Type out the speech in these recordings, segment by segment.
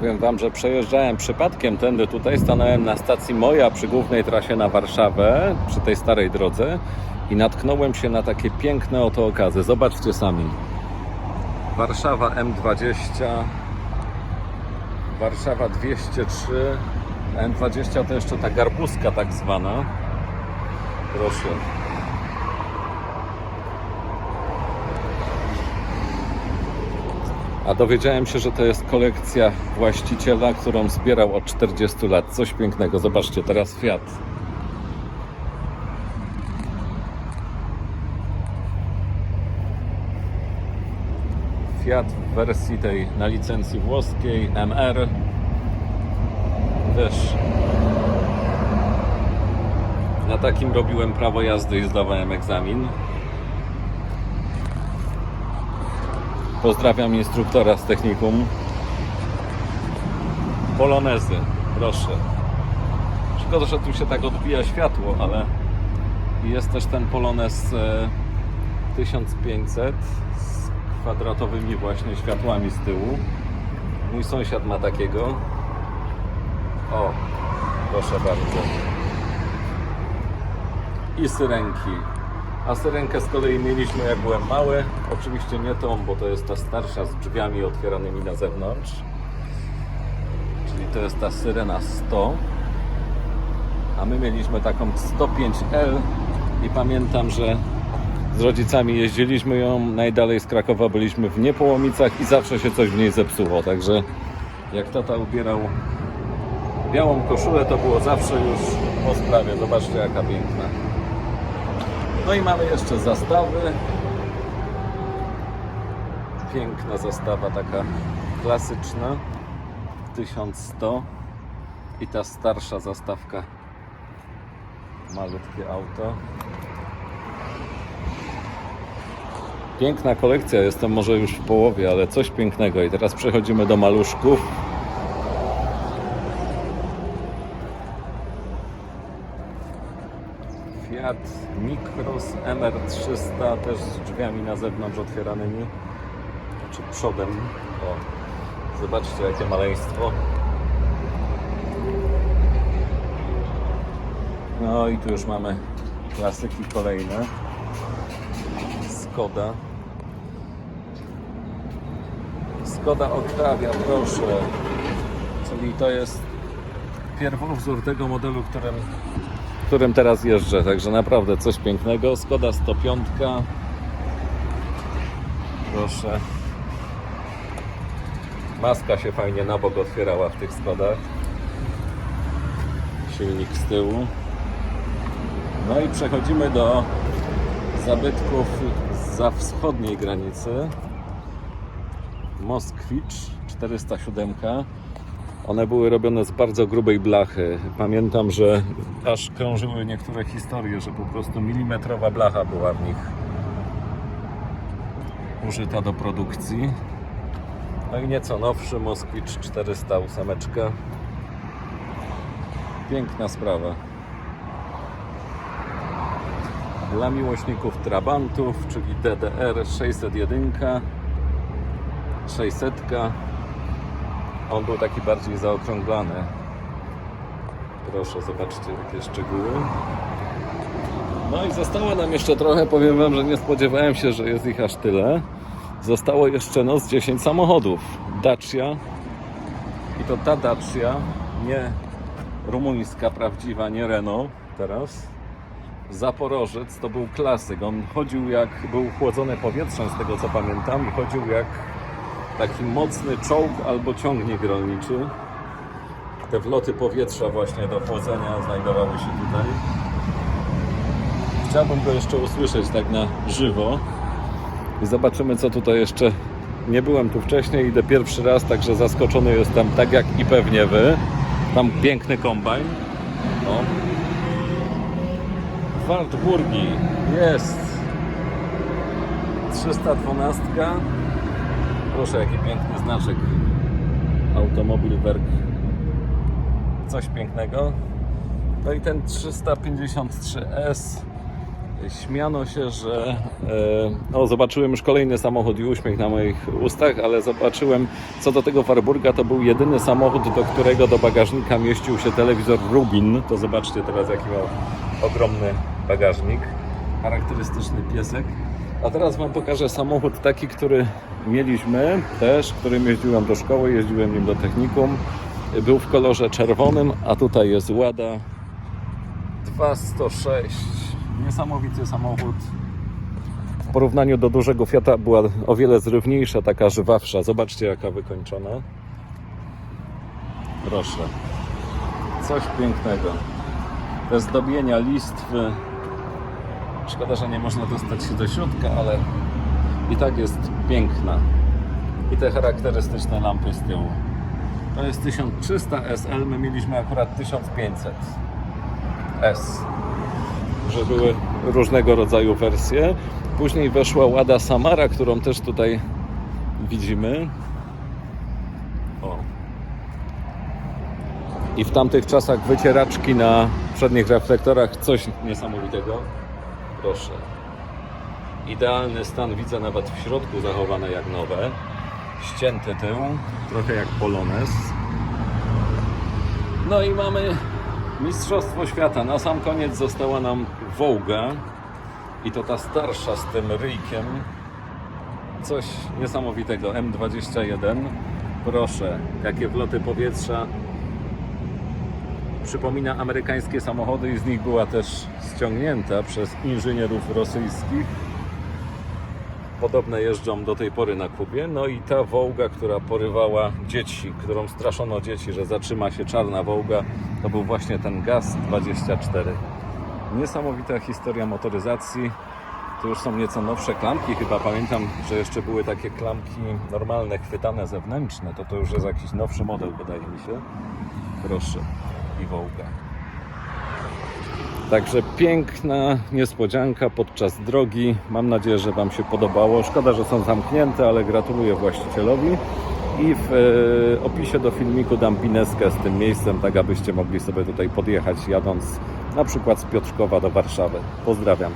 Powiem Wam, że przejeżdżałem przypadkiem tędy tutaj, stanąłem na stacji Moja przy głównej trasie na Warszawę, przy tej starej drodze i natknąłem się na takie piękne oto okazy. Zobaczcie sami. Warszawa M20, Warszawa 203, M20 to jeszcze ta garbuska tak zwana. Proszę. A dowiedziałem się, że to jest kolekcja właściciela, którą zbierał od 40 lat. Coś pięknego. Zobaczcie, teraz Fiat. Fiat w wersji tej na licencji włoskiej MR. Wiesz, na takim robiłem prawo jazdy i zdawałem egzamin. Pozdrawiam instruktora z technikum. Polonezy, proszę. Szkoda, że tu się tak odbija światło, ale jest też ten Polonez e, 1500 z kwadratowymi właśnie światłami z tyłu. Mój sąsiad ma takiego. O, proszę bardzo. I syrenki. A syrenkę z kolei mieliśmy jak byłem mały. Oczywiście nie tą, bo to jest ta starsza z drzwiami otwieranymi na zewnątrz. Czyli to jest ta syrena 100. A my mieliśmy taką 105L i pamiętam, że z rodzicami jeździliśmy ją najdalej z Krakowa, byliśmy w Niepołomicach i zawsze się coś w niej zepsuło. Także jak tata ubierał białą koszulę, to było zawsze już po sprawie. Zobaczcie jaka piękna. No i mamy jeszcze zastawy. Piękna zastawa, taka klasyczna. 1100. I ta starsza zastawka. Malutkie auto. Piękna kolekcja, jestem może już w połowie, ale coś pięknego. I teraz przechodzimy do maluszków. Fiat Micros MR300 też z drzwiami na zewnątrz otwieranymi, czy przodem. O, zobaczcie jakie maleństwo. No i tu już mamy klasyki kolejne. Skoda. Skoda Octavia, proszę. Czyli to jest pierwowzór tego modelu, którym którym teraz jeżdżę, także naprawdę coś pięknego. Skoda 105. Proszę. Maska się fajnie na bok otwierała w tych Skodach. Silnik z tyłu. No i przechodzimy do zabytków za wschodniej granicy. Moskwicz 407. One były robione z bardzo grubej blachy. Pamiętam, że aż krążyły niektóre historie, że po prostu milimetrowa blacha była w nich użyta do produkcji. No i nieco nowszy Moskwicz 408. Piękna sprawa. Dla miłośników Trabantów, czyli DDR 601, 600. On był taki bardziej zaokrąglany. Proszę, zobaczcie jakie szczegóły. No i zostało nam jeszcze trochę, powiem Wam, że nie spodziewałem się, że jest ich aż tyle. Zostało jeszcze no z 10 samochodów. Dacia. I to ta Dacia, nie rumuńska, prawdziwa, nie Renault teraz. Zaporożec to był klasyk. On chodził jak, był chłodzone powietrzem z tego co pamiętam i chodził jak taki mocny czołg albo ciągnik rolniczy. Te wloty powietrza właśnie do chłodzenia znajdowały się tutaj. Chciałbym go jeszcze usłyszeć tak na żywo i zobaczymy co tutaj jeszcze. Nie byłem tu wcześniej, idę pierwszy raz, także zaskoczony jestem tak jak i pewnie wy. Tam piękny kombajn. O. Wartburgi jest 312 Proszę, jaki piękny znaczek. Automobil Werk. Coś pięknego. No i ten 353S śmiano się, że e, o, zobaczyłem już kolejny samochód i uśmiech na moich ustach, ale zobaczyłem co do tego Warburga, to był jedyny samochód, do którego do bagażnika mieścił się telewizor Rubin. To zobaczcie teraz jaki miał ogromny bagażnik. Charakterystyczny piesek. A teraz Wam pokażę samochód taki, który mieliśmy też, którym jeździłem do szkoły, jeździłem nim do technikum. Był w kolorze czerwonym, a tutaj jest Łada 206. Niesamowity samochód. W porównaniu do dużego Fiata była o wiele zrywniejsza, taka żywawsza. Zobaczcie jaka wykończona. Proszę. Coś pięknego. Te zdobienia, listwy. Szkoda, że nie można dostać się do środka, ale i tak jest piękna. I te charakterystyczne lampy z tyłu. To jest 1300 SL, my mieliśmy akurat 1500 S. Że były różnego rodzaju wersje. Później weszła Łada Samara, którą też tutaj widzimy. O. I w tamtych czasach wycieraczki na przednich reflektorach coś niesamowitego. Proszę. Idealny stan widzę nawet w środku zachowane jak nowe. Ścięty tył, trochę jak Polones. No i mamy Mistrzostwo Świata. Na sam koniec została nam Wołga i to ta starsza z tym ryjkiem. Coś niesamowitego. M21. Proszę, jakie wloty powietrza. Przypomina amerykańskie samochody i z nich była też ściągnięta przez inżynierów rosyjskich. Podobne jeżdżą do tej pory na Kubie. No i ta Wołga, która porywała dzieci, którą straszono dzieci, że zatrzyma się czarna Wołga, to był właśnie ten GAZ-24. Niesamowita historia motoryzacji. To już są nieco nowsze klamki, chyba pamiętam, że jeszcze były takie klamki normalne, chwytane zewnętrzne. To to już jest jakiś nowszy model, wydaje mi się. Proszę. I Wołga. Także piękna niespodzianka podczas drogi. Mam nadzieję, że Wam się podobało. Szkoda, że są zamknięte, ale gratuluję właścicielowi. I w e, opisie do filmiku dam pineskę z tym miejscem, tak abyście mogli sobie tutaj podjechać jadąc na przykład z Piotrkowa do Warszawy. Pozdrawiam.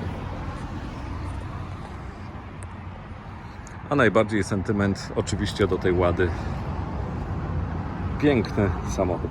A najbardziej sentyment oczywiście do tej łady. Piękny samochód.